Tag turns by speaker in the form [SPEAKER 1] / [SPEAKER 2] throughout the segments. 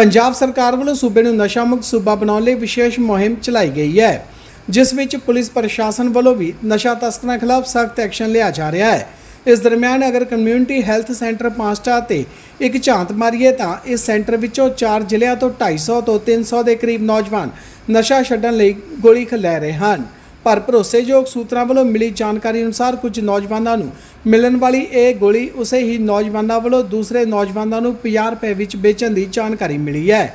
[SPEAKER 1] ਪੰਜਾਬ ਸਰਕਾਰ ਵੱਲੋਂ ਸੂਬੇ ਨੂੰ ਨਸ਼ਾ ਮੁਕਤ ਸੂਬਾ ਬਣਾਉਣ ਲਈ ਵਿਸ਼ੇਸ਼ ਮੁਹਿੰਮ ਚਲਾਈ ਗਈ ਹੈ, ਜਿਸ ਵਿੱਚ ਪੁਲਿਸ ਪ੍ਰਸ਼ਾਸਨ ਵੱਲੋਂ ਵੀ ਨਸ਼ਾ ਤਸਕਰਾਂ ਖਿਲਾਫ ਸਖਤ ਐਕਸ਼ਨ ਲਿਆ ਜਾ ਰਿਹਾ ਹੈ। ਇਸ ਦਰਮਿਆਨ ਅਗਰ ਕਮਿਊਨਿਟੀ ਹੈਲਥ ਸੈਂਟਰ ਪਾਂਸਟਾ ਤੇ ਇੱਕ ਝਾਂਤ ਮਾਰੀਏ ਤਾਂ ਇਸ ਸੈਂਟਰ ਵਿੱਚੋਂ ਚਾਰ ਜ਼ਿਲ੍ਹਿਆਂ ਤੋਂ 250 ਤੋਂ 300 ਦੇ ਕਰੀਬ ਨੌਜਵਾਨ ਨਸ਼ਾ ਛੱਡਣ ਲਈ ਗੋਲੀ ਖਿਲਾ ਰਹੇ ਹਨ। ਪਰ ਭਰੋਸੇਯੋਗ ਸੂਤਰਾਂ ਵੱਲੋਂ ਮਿਲੀ ਜਾਣਕਾਰੀ ਅਨੁਸਾਰ ਕੁਝ ਨੌਜਵਾਨਾਂ ਨੂੰ ਮਿਲਣ ਵਾਲੀ ਇਹ ਗੋਲੀ ਉਸੇ ਹੀ ਨੌਜਵਾਨਾਂ ਵੱਲੋਂ ਦੂਸਰੇ ਨੌਜਵਾਨਾਂ ਨੂੰ 50 ਰੁਪਏ ਵਿੱਚ ਵੇਚਣ ਦੀ ਜਾਣਕਾਰੀ ਮਿਲੀ ਹੈ।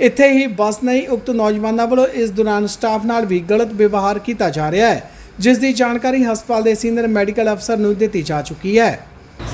[SPEAKER 1] ਇੱਥੇ ਹੀ ਬਸ ਨਹੀਂ ਉਕਤ ਨੌਜਵਾਨਾਂ ਵੱਲੋਂ ਇਸ ਦੌਰਾਨ ਸਟਾਫ ਨਾਲ ਵੀ ਗਲਤ ਵਿਵਹਾਰ ਕੀਤਾ ਜਾ ਰਿਹਾ ਹੈ, ਜਿਸ ਦੀ ਜਾਣਕਾਰੀ ਹਸਪਤਾਲ ਦੇ ਸੀਨੀਅਰ ਮੈਡੀਕਲ ਅਫਸਰ ਨੂੰ ਦਿੱਤੀ ਜਾ ਚੁੱਕੀ ਹੈ।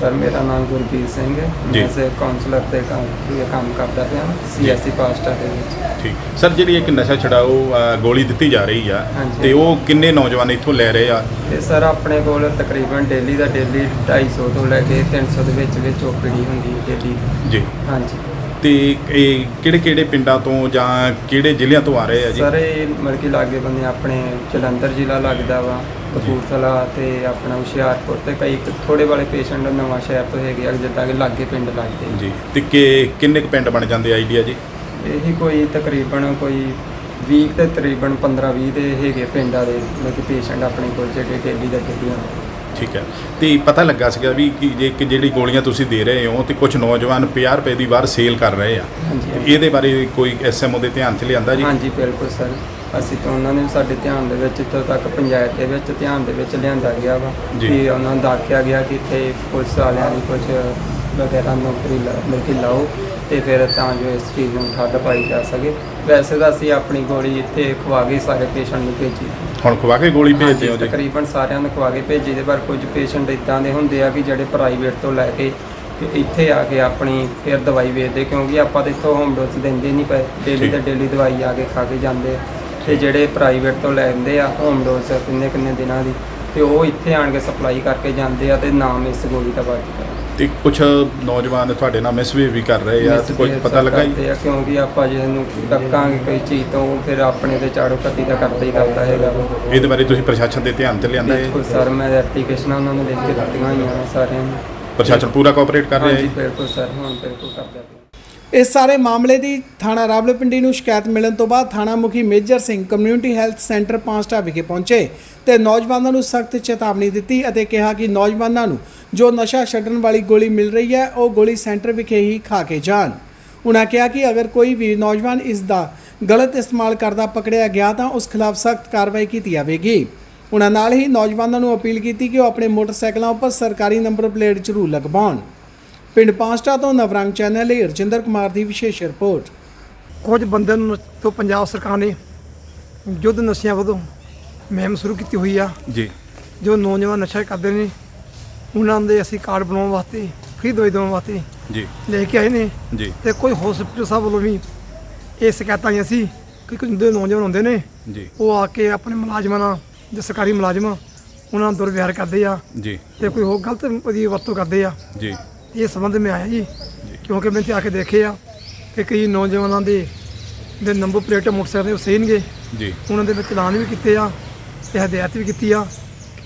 [SPEAKER 2] ਸਰ ਮੇਰਾ ਨਾਮ ਗੁਰਬੀਰ ਸਿੰਘ ਹੈ।
[SPEAKER 3] ਜੀ।
[SPEAKER 2] ਮੈਂ ਸੇ ਕਾਉਂਸਲਰ ਤੇ ਕੰਮ ਕੰਮ ਕਰਦਾ ਪਿਆ ਸੀਐਸਸੀ ਪਾਸਟਾ ਦੇ ਵਿੱਚ
[SPEAKER 3] ਠੀਕ। ਸਰ ਜਿਹੜੀ ਇੱਕ ਨਸ਼ਾ ਛਡਾਓ ਅ, ਗੋਲੀ ਦਿੱਤੀ ਜਾ ਰਹੀ ਆ
[SPEAKER 2] ਹਾਂਜੀ।
[SPEAKER 3] ਤੇ ਉਹ ਕਿੰਨੇ ਨੌਜਵਾਨ ਇੱਥੋਂ ਲੈ ਰਹੇ ਆ?
[SPEAKER 2] ਤੇ ਸਰ ਆਪਣੇ ਕੋਲ ਤਕਰੀਬਨ ਡੇਲੀ ਦਾ ਡੇਲੀ 250 ਤੋਂ ਲੈ ਕੇ 300 ਦੇ ਵਿੱਚ ਵਿੱਚ ਓਪੀਡੀ ਹੁੰਦੀ ਹੈ ਡੇਲੀ।
[SPEAKER 3] ਜੀ।
[SPEAKER 2] ਹਾਂਜੀ।
[SPEAKER 3] ਤੇ ਇਹ ਕਿਹੜੇ ਕਿਹੜੇ ਪਿੰਡਾਂ ਤੋਂ ਜਾਂ ਕਿਹੜੇ ਜ਼ਿਲ੍ਹਿਆਂ ਤੋਂ ਆ ਰਹੇ ਆ ਜੀ?
[SPEAKER 2] ਸਰ ਇਹ ਮਤਲਬ ਕਿ ਲਾਗੇ ਬੰਦੇ ਆਪਣੇ ਜਲੰਧਰ ਜ਼ਿਲ੍ਹਾ ਲੱਗਦਾ ਵਾ ਕਪੂਰਥਲਾ ਤੇ ਆਪਣਾ ਹੁਸ਼ਿਆਰਪੁਰ ਤੇ ਕਈ ਥੋੜੇ ਵਾਲੇ ਪੇਸ਼ੈਂਟ ਨਵਾਂ ਸ਼ਹਿਰ ਤੋਂ ਹੈਗੇ ਆ ਜਿੱਦਾਂ ਕਿ ਲਾਗੇ ਪਿੰਡ ਲੱਗਦੇ
[SPEAKER 3] ਜੀ ਤੇ ਕਿ ਕਿੰਨੇ ਕੁ ਪਿੰਡ ਬਣ ਜਾਂਦੇ ਆਈਡੀਆ ਜੀ?
[SPEAKER 2] ਇਹੀ ਕੋਈ ਤਕਰੀਬਨ ਕੋਈ 20 ਤੇ ਤਕਰੀਬਨ 15 20 ਦੇ ਹੈਗੇ ਪਿੰਡਾਂ ਦੇ ਮਤਲਬ ਕਿ ਪੇਸ਼ੈਂਟ ਆਪਣੇ ਕੋਲ ਜਿਹੜੇ ਡੇਲੀ ਦਾ ਆਉਂਦੇ
[SPEAKER 3] ਠੀਕ ਹੈ। ਤੇ ਪਤਾ ਲੱਗਾ ਸੀਗਾ ਵੀ ਕਿ ਜੇ ਕਿ ਜਿਹੜੀ ਗੋਲੀਆਂ ਤੁਸੀਂ ਦੇ ਰਹੇ ਹੋ ਤੇ ਕੁਝ ਨੌਜਵਾਨ 50 ਰੁਪਏ ਦੀ ਵਾਰ ਸੇਲ ਕਰ ਰਹੇ ਆ।
[SPEAKER 2] ਹਾਂਜੀ
[SPEAKER 3] ਤੇ ਇਹਦੇ ਬਾਰੇ ਕੋਈ ਐਸਐਮਓ ਦੇ ਧਿਆਨ 'ਚ ਲਿਆਂਦਾ ਜੀ?
[SPEAKER 2] ਹਾਂਜੀ ਬਿਲਕੁਲ ਸਰ। ਅਸੀਂ ਤਾਂ ਉਹਨਾਂ ਨੇ ਸਾਡੇ ਧਿਆਨ ਦੇ ਵਿੱਚ ਇੱਥੋਂ ਤੱਕ ਪੰਚਾਇਤ ਦੇ ਵਿੱਚ ਧਿਆਨ ਦੇ ਵਿੱਚ ਲਿਆਂਦਾ ਗਿਆ ਵਾ
[SPEAKER 3] ਜੀ।
[SPEAKER 2] ਕਿ ਉਹਨਾਂ ਨੂੰ ਆਖਿਆ ਗਿਆ ਕਿ ਇੱਥੇ ਪੁਲਿਸ ਵਾਲਿਆਂ ਦੀ ਕੁਝ ਵਗੈਰਾ ਨੌਕਰੀ ਲਾ ਮਤਲਬ ਕਿ ਲਾਓ ਤੇ ਫਿਰ ਤਾਂ ਜੋ ਇਸ ਚੀਜ਼ ਨੂੰ ਠੱਡ ਪਾਈ ਜਾ ਸਕੇ। ਵੈਸੇ ਤਾਂ ਅਸੀਂ ਆਪਣੀ ਗੋਲੀ ਇੱਥੇ ਖਵਾ ਕੇ ਸਾਰੇ ਪੇਸ਼ੈਂਟ ਨੂੰ ਭੇਜੀ।
[SPEAKER 3] ਹੁਣ ਖਵਾ ਕੇ ਗੋਲੀ ਭੇਜਦੇ ਹੋ ਜੀ
[SPEAKER 2] ਤਕਰੀਬਨ ਸਾਰਿਆਂ ਨੂੰ ਖਵਾ ਕੇ ਭੇਜੀ ਦੇ ਪਰ ਕੁਝ ਪੇਸ਼ੈਂਟ ਇਦਾਂ ਦੇ ਹੁੰਦੇ ਆ ਕਿ ਜਿਹੜੇ ਪ੍ਰਾਈਵੇਟ ਤੋਂ ਲੈ ਕੇ ਤੇ ਇੱਥੇ ਆ ਕੇ ਆਪਣੀ ਫਿਰ ਦਵਾਈ ਵੇਚਦੇ ਕਿਉਂਕਿ ਆਪਾਂ ਤਾਂ ਇੱਥੋਂ ਹੋਮ ਡੋਜ਼ ਦਿੰਦੇ ਨਹੀਂ ਪਏ ਡੇਲੀ। ਤੇ ਡੇਲੀ ਦਵਾਈ ਆ ਕੇ ਖਾ ਕੇ ਜਾਂਦੇ। ਤੇ ਜਿਹੜੇ ਪ੍ਰਾਈਵੇਟ ਤੋਂ ਲੈਂਦੇ ਆ ਹੋਮ ਡੋਜ਼ ਕਿੰਨੇ ਕਿੰਨੇ ਦਿਨਾਂ ਦੀ ਤੇ ਉਹ ਇੱਥੇ ਆਣ ਕੇ ਸਪਲਾਈ ਕਰਕੇ ਜਾਂਦੇ ਆ ਤੇ ਨਾਮ ਇਸ ਗੋਲੀ ਦਾ ਵੱਜਦਾ
[SPEAKER 3] ਤੇ ਕੁਝ ਨੌਜਵਾਨ ਤੁਹਾਡੇ ਨਾਲ ਮਿਸਬੀਹੇਵ ਵੀ ਕਰ ਰਹੇ ਆ ਤੇ
[SPEAKER 2] Misbehave
[SPEAKER 3] ਪਤਾ ਲੱਗਾ ਜੀ
[SPEAKER 2] ਕਰਦੇ ਆ ਕਿਉਂਕਿ ਆਪਾਂ ਜੇ ਇਹਨੂੰ ਡੱਕਾਂਗੇ ਕੋਈ ਚੀਜ਼ ਤੋਂ ਉਹ ਫਿਰ ਆਪਣੇ ਤੇ ਚਾੜੋ ਕੱਤੀ ਦਾ ਕਰਦਾ ਹੀ ਕਰਦਾ ਹੈਗਾ।
[SPEAKER 3] ਇਹਦੇ ਬਾਰੇ ਤੁਸੀਂ ਪ੍ਰਸ਼ਾਸਨ ਦੇ ਧਿਆਨ 'ਚ ਲਿਆਂਦਾ ਹੈ
[SPEAKER 2] ਬਿਲਕੁਲ ਸਰ ਮੈਂ ਐਪਲੀਕੇਸ਼ਨਾਂ ਉਹਨਾਂ ਨੂੰ ਲਿਖ ਕੇ ਦਿੱਤੀਆਂ ਹੋਈਆਂ ਨੇ ਸਾਰਿਆਂ ਨੂੰ।
[SPEAKER 3] ਪ੍ਰਸ਼ਾਸਨ ਪੂਰਾ ਕੋਆਪਰੇਟ ਕਰ ਰਿਹਾ ਹੈ
[SPEAKER 2] ਹਾਂਜੀ
[SPEAKER 3] ਜੀ?
[SPEAKER 2] ਬਿਲਕੁਲ ਸਰ ਹੁਣ ਬਿਲਕੁਲ ਕਰਦਾ ਪਿਆ।
[SPEAKER 1] ਇਸ ਸਾਰੇ ਮਾਮਲੇ ਦੀ ਥਾਣਾ ਰਾਵਲਪਿੰਡੀ ਨੂੰ ਸ਼ਿਕਾਇਤ ਮਿਲਣ ਤੋਂ ਬਾਅਦ ਥਾਣਾ ਮੁਖੀ Major Singh community health centre Pansta ਵਿਖੇ ਪਹੁੰਚੇ ਤੇ ਨੌਜਵਾਨਾਂ ਨੂੰ ਸਖਤ ਚੇਤਾਵਨੀ ਦਿੱਤੀ ਅਤੇ ਕਿਹਾ ਕਿ ਨੌਜਵਾਨਾਂ ਨੂੰ ਜੋ ਨਸ਼ਾ ਛੱਡਣ ਵਾਲੀ ਗੋਲੀ ਮਿਲ ਰਹੀ ਹੈ, ਉਹ ਗੋਲੀ ਸੈਂਟਰ ਵਿਖੇ ਹੀ ਖਾ ਕੇ ਜਾਣ। ਉਨ੍ਹਾਂ ਕਿਹਾ ਕਿ ਅਗਰ ਕੋਈ ਵੀ ਨੌਜਵਾਨ ਇਸ ਦਾ ਗਲਤ ਇਸਤੇਮਾਲ ਕਰਦਾ ਪਕੜਿਆ ਗਿਆ ਤਾਂ ਉਸ ਖਿਲਾਫ ਸਖਤ ਕਾਰਵਾਈ ਕੀਤੀ ਜਾਵੇਗੀ। ਉਨ੍ਹਾਂ ਨਾਲ ਹੀ ਨੌਜਵਾਨਾਂ ਨੂੰ ਅਪੀਲ ਕੀਤੀ ਕਿ ਉਹ ਆਪਣੇ ਮੋਟਰਸਾਈਕਲਾਂ ਉੱਪਰ ਸਰਕਾਰੀ ਨੰਬਰ ਪਲੇਟ ਜ਼ਰੂਰ ਲਗਵਾਉਣ। ਪਿੰਡ ਪਾਂਸਟਾ ਤੋਂ ਨਵਰੰਗ ਚੈਨਲ ਲਈ ਰਜਿੰਦਰ ਕੁਮਾਰ ਦੀ ਵਿਸ਼ੇਸ਼ ਰਿਪੋਰਟ।
[SPEAKER 4] ਕੁਝ ਬੰਦਿਆਂ ਨੂੰ ਤੋਂ ਪੰਜਾਬ ਸਰਕਾਰ ਨੇ ਯੁੱਧ ਨਸ਼ਿਆਂ ਵੱਲੋਂ ਮੁਹਿੰਮ ਸ਼ੁਰੂ ਕੀਤੀ ਹੋਈ ਆ।
[SPEAKER 3] ਜੀ।
[SPEAKER 4] ਜੋ ਨੌਜਵਾਨ ਨਸ਼ਾ ਕਰਦੇ ਨੇ ਉਹਨਾਂ ਦੇ ਅਸੀਂ ਕਾਰਡ ਬਣਾਉਣ ਵਾਸਤੇ ਫ੍ਰੀ ਦਵਾਈ ਦੇਣ ਵਾਸਤੇ
[SPEAKER 3] ਜੀ।
[SPEAKER 4] ਲੈ ਕੇ ਆਏ ਨੇ।
[SPEAKER 3] ਜੀ।
[SPEAKER 4] ਤੇ ਕੋਈ ਹਸਪੀਟਲ ਸਾਹਿਬ ਵੱਲੋਂ ਵੀ ਇਹ ਸ਼ਿਕਾਇਤਾਂ ਆਈਆਂ ਸੀ ਕਿ ਕੁਝ ਦੇ ਨੌਜਵਾਨ ਹੁੰਦੇ ਨੇ
[SPEAKER 3] ਜੀ।
[SPEAKER 4] ਉਹ ਆ ਕੇ ਆਪਣੇ ਮੁਲਾਜ਼ਮਾਂ ਨਾਲ ਜੋ ਸਰਕਾਰੀ ਮੁਲਾਜ਼ਮ ਉਹਨਾਂ ਨਾਲ ਦੁਰਵਿਹਾਰ ਕਰਦੇ ਆ।
[SPEAKER 3] ਜੀ।
[SPEAKER 4] ਤੇ ਕੋਈ ਹੋਰ ਗਲਤ ਵਰਤੋਂ ਕਰਦੇ ਆ।
[SPEAKER 3] ਜੀ।
[SPEAKER 4] ਇਹ ਸੰਬੰਧ ਮੈਂ ਆਇਆ ਜੀ ਕਿਉਂਕਿ ਮੈਂ ਇੱਥੇ ਆ ਕੇ ਦੇਖੇ ਆ ਕਿ ਕਈ ਨੌਜਵਾਨਾਂ ਦੇ ਦੇ ਨੰਬਰ ਪਲੇਟ ਮੋਟਰਸਾਈਕਲ ਦੇ ਉਹ ਸਹੀ ਨੇਗੇ।
[SPEAKER 3] ਜੀ।
[SPEAKER 4] ਉਹਨਾਂ ਦੇ ਵਿੱਚ ਐਲਾਨ ਵੀ ਕੀਤੇ ਆ ਤੇ ਹਦਾਇਤ ਵੀ ਕੀਤੀ ਆ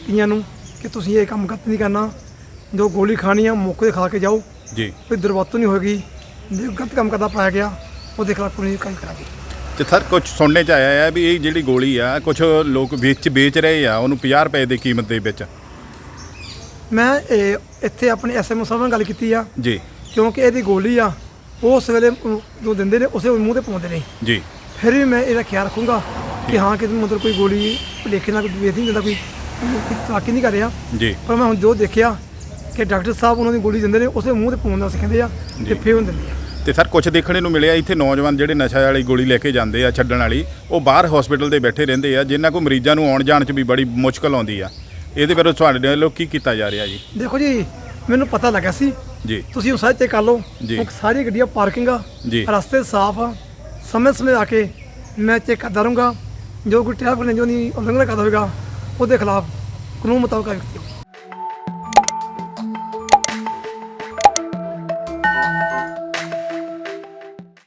[SPEAKER 4] ਕਈਆਂ ਨੂੰ ਕਿ ਤੁਸੀਂ ਇਹ ਕੰਮ ਗਲਤ ਨਹੀਂ ਕਰਨਾ। ਜੋ ਗੋਲੀ ਖਾਣੀ ਆ ਮੌਕੇ ਤੇ ਖਾ ਕੇ ਜਾਓ।
[SPEAKER 3] ਜੀ।
[SPEAKER 4] ਕੋਈ ਦੁਰਵਰਤੋਂ ਨਹੀਂ ਹੋਏਗੀ। ਜੇ ਗਲਤ ਕੰਮ ਕਰਦਾ ਪਾਇਆ ਗਿਆ ਉਹਦੇ ਖਿਲਾਫ ਕਾਨੂੰਨੀ ਕਾਰਵਾਈ ਕਰਾਂਗੇ।
[SPEAKER 3] ਤੇ ਸਰ ਕੁਝ ਸੁਣਨੇ 'ਚ ਆਇਆ ਹੈ ਵੀ ਇਹ ਜਿਹੜੀ ਗੋਲੀ ਆ ਕੁਝ ਲੋਕ ਵੇਚ ਵੇਚ ਰਹੇ ਆ ਉਹਨੂੰ 50 ਰੁਪਏ ਦੀ ਕੀਮਤ ਦੇ ਵਿੱਚ।
[SPEAKER 4] ਮੈਂ ਇਹ ਇੱਥੇ ਆਪਣੇ ਐਸਐਮਓ ਸਾਹਿਬ ਨਾਲ ਗੱਲ ਕੀਤੀ ਆ।
[SPEAKER 3] ਜੀ।
[SPEAKER 4] ਕਿਉਂਕਿ ਇਹਦੀ ਗੋਲੀ ਆ ਉਹ ਉਸ ਵੇਲੇ ਜੋ ਦਿੰਦੇ ਨੇ ਉਸੇ ਮੂੰਹ ਤੇ ਪਾਉਂਦੇ ਨੇ।
[SPEAKER 3] ਜੀ।
[SPEAKER 4] ਫਿਰ ਵੀ ਮੈਂ ਇਹਦਾ ਖਿਆਲ ਰੱਖੂੰਗਾ ਕਿ ਹਾਂ ਕਿ ਮਤਲਬ ਕੋਈ ਗੋਲੀ ਲੇਖੇ ਨਾਲ ਕੋਈ ਵੇਚ ਨਹੀਂ ਦਿੰਦਾ ਕੋਈ ਤਲਾਕੀ ਨਹੀਂ ਕਰ ਰਿਹਾ।
[SPEAKER 3] ਜੀ।
[SPEAKER 4] ਪਰ ਮੈਂ ਹੁਣ ਜੋ ਦੇਖਿਆ ਕਿ ਡਾਕਟਰ ਸਾਹਿਬ ਉਹਨਾਂ ਦੀ ਗੋਲੀ ਦਿੰਦੇ ਨੇ ਉਸੇ ਮੂੰਹ ਤੇ ਪਾਉਣ ਦਾ ਸਿੱਖਦੇ ਆ ਤੇ। ਫੇਰ ਦਿੰਦੇ ਆ।
[SPEAKER 3] ਤੇ ਸਰ ਕੁਝ ਦੇਖਣੇ ਨੂੰ ਮਿਲਿਆ ਇੱਥੇ ਨੌਜਵਾਨ ਜਿਹੜੇ ਨਸ਼ਾ ਵਾਲੀ ਗੋਲੀ ਲੈ ਕੇ ਜਾਂਦੇ ਆ ਛੱਡਣ ਵਾਲੀ ਉਹ ਬਾਹਰ ਹਸਪੀਟਲ ਦੇ ਬੈਠੇ ਰਹਿੰਦੇ ਆ ਜਿਨ੍ਹਾਂ ਕੋ ਮਰੀਜ਼ਾਂ ਨੂੰ ਆਉਣ ਜਾਣ 'ਚ ਵੀ ਬੜੀ ਮੁਸ਼ਕਲ ਆਉਂਦੀ ਆ। ਇਹਦੇ ਬਾਰੇ ਤੁਹਾਡੇ ਵੱਲੋਂ ਕੀ ਕੀਤਾ ਜਾ ਰਿਹਾ ਜੀ?
[SPEAKER 4] ਦੇਖੋ ਜੀ ਮੈਨੂੰ ਪਤਾ ਲੱਗਾ ਸੀ।
[SPEAKER 3] ਜੀ।
[SPEAKER 4] ਤੁਸੀਂ ਉਹ ਸਾਰੇ ਚੈੱਕ ਕਰ ਲਓ।
[SPEAKER 3] ਜੀ।
[SPEAKER 4] ਉਹ ਸਾਰੀ ਗੱਡੀਆਂ ਪਾਰਕਿੰਗ ਆ।
[SPEAKER 3] ਜੀ।
[SPEAKER 4] ਰਸਤੇ ਸਾਫ਼ ਆ। ਸਮੇਂ ਸਮੇਂ ਆ ਕੇ ਮੈਂ ਚੈੱਕ ਕਰਦਾ ਰਹੂੰਗਾ। ਜੋ ਕੋਈ ਟ੍ਰੈਫਿਕ ਨੇ ਜੋ ਨਹੀਂ ਉਲੰਘਣਾ ਕਰਦਾ ਹੋਵੇਗਾ ਉਹਦੇ ਖਿਲਾਫ ਕਾਨੂੰਨ ਮੁਤਾਬਕ ਕਾਰਵਾਈ ਕੀਤੀ